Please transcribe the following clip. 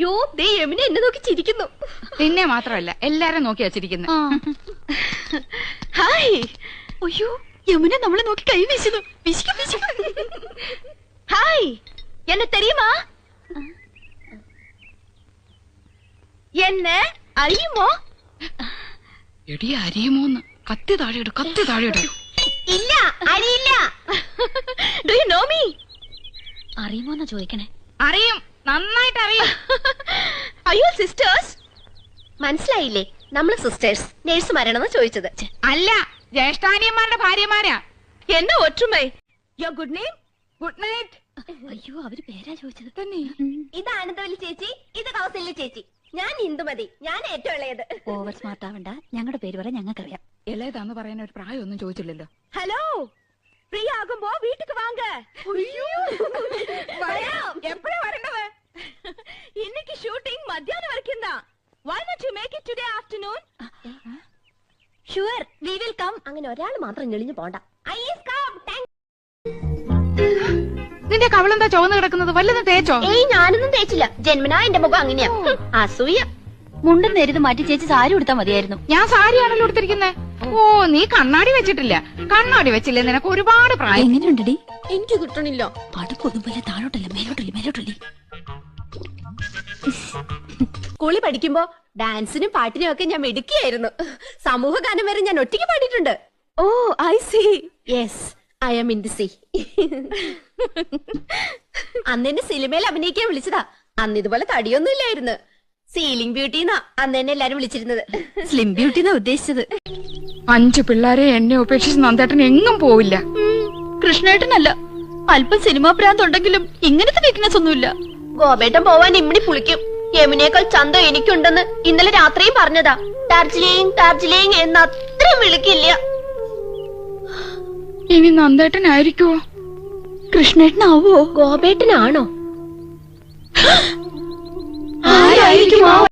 യോ ദേ യമുന എന്നെ നോക്കി ചിരിക്കുന്നു. നിന്നെ മാത്രമല്ല എല്ലാരും നോക്കി വച്ചിരിക്കുന്നു ഹായ്. അയ്യോ യമുന നമ്മളെ നോക്കി കൈ വീശുന്നു. വിശിക്കും വിശിക്കും. ഹായ്. എന്നെ തെരയുമാ? എന്നെ അറിയുമോ? എടി അറിയുമോന്ന്. കത്തി താഴെയിട് കത്തി താഴെയിട്. ഇല്ല അറിയില്ല. ഡു യു നോ മീ അറിയുമോന്നാ ചോദിക്കണേ? അറിയും. നന്നായിട്ട് അറിയാം. മനസ്സിലായില്ലേ? നമ്മൾ സിസ്റ്റേഴ്സ് നേഴ്സുമാരാണെന്ന് ചോദിച്ചത്. അല്ല ജ്യേഷ്ഠാനിയന്മാരുടെ ഭാര്യമാരാ. എന്നെ ഒറ്റുമേ? യോ ഗുഡ് നൈറ്റ് ഗുഡ് നൈറ്റ് അയ്യോ അവർ പേരാ ചോദിച്ചത്. തന്നെ. ഇത് ആനന്ദവല്ലി ചേച്ചി ഇത് കൗസല്യ ചേച്ചി. ഞാൻ ഇന്ദുമതി ഞാൻ ഏറ്റവും ഇളയത്. ഓവർ സ്മാർട്ട് ആവണ്ട ഞങ്ങളുടെ പേര് പറയാൻ ഞങ്ങൾക്കറിയാം. ഇളയതാന്ന് പറയാൻ ഒരു പ്രായമൊന്നും ചോദിച്ചില്ലല്ലോ. ഹലോ ഫ്രീ ആകുമ്പോ വീട്ടുക്ക് വാങ്ങ എപ്പോഴാ why not you make it today afternoon sure we will come അങ്ങനെ ഒരാൾ മാത്രം ഞെളിഞ്ഞു പോണ്ട. ഐ ഈസ് കം നിന്റെ കവളെന്താ ചുവന്ന് കിടക്കുന്നത്? വല്ലതും തേച്ചോ? ഏയ് ഞാനൊന്നും തേച്ചില്ല. ജന്മനാ എന്റെ മുഖം അങ്ങനെയാ. അസൂയ. മുണ്ടും നേരിത് മാറ്റി ചേച്ചി സാരി ഉടുത്താ മതിയായിരുന്നു. ഞാൻ സാരിയാണല്ലോ എടുത്തിരിക്കുന്നത് ഓ നീ കണ്ണാടി വെച്ചിട്ടില്ല. കണ്ണാടി വെച്ചില്ലേ നിനക്ക് ഒരുപാട് പ്രായം. എങ്ങനെയുണ്ടടി? എനിക്ക് കിട്ടണില്ല. പടക്കൊന്നും കൊതുമ്പല്ല താഴോട്ടല്ല മേലോട്ടല്ലേ മേലോട്ടല്ലേ? സ്കൂളിൽ പഠിക്കുമ്പോ ഡാൻസിനും പാട്ടിനും ഒക്കെ ഞാൻ മിടുക്കിയായിരുന്നു. സമൂഹ ഗാനം വരെ ഞാൻ ഒറ്റയ്ക്ക് പാടിയിട്ടുണ്ട്. ഓ I see yes I am in the sea അന്ന് എന്നെ സിനിമയിൽ അഭിനയിക്കാൻ വിളിച്ചതാ. അന്ന് ഇതുപോലെ തടിയൊന്നും ഇല്ലായിരുന്നു. സീലിംഗ് ബ്യൂട്ടി എന്നാ അന്ന് എന്നെ എല്ലാരും വിളിച്ചിരുന്നത്. സ്ലിം ബ്യൂട്ടി എന്നാ ഉദ്ദേശിച്ചത്. അഞ്ചു പിള്ളേരെ എന്നെ ഉപേക്ഷിച്ച് നന്ദേട്ടൻ എങ്ങും പോവില്ല. കൃഷ്ണേട്ടനല്ല അല്പം സിനിമാ പ്രാന്ത് ഉണ്ടെങ്കിലും ഇങ്ങനത്തെ വീക്ക്നെസ് ഒന്നുമില്ല. ഗോപേട്ടൻ പോവാൻ ഇമ്മിണി പുളിക്കും. യമുനേക്കാൾ ചന്ത എനിക്കുണ്ടെന്ന് ഇന്നലെ രാത്രിയും പറഞ്ഞതാ. ഡാർജിലിംഗ് ഡാർജിലിംഗ് എന്ന് അത്രയും വിളിക്കില്ല. ഇനി നന്ദേട്ടനായിരിക്കുവോ? കൃഷ്ണേട്ടനാവോ ഗോപേട്ടനാണോ? ആരായിരിക്കും ആ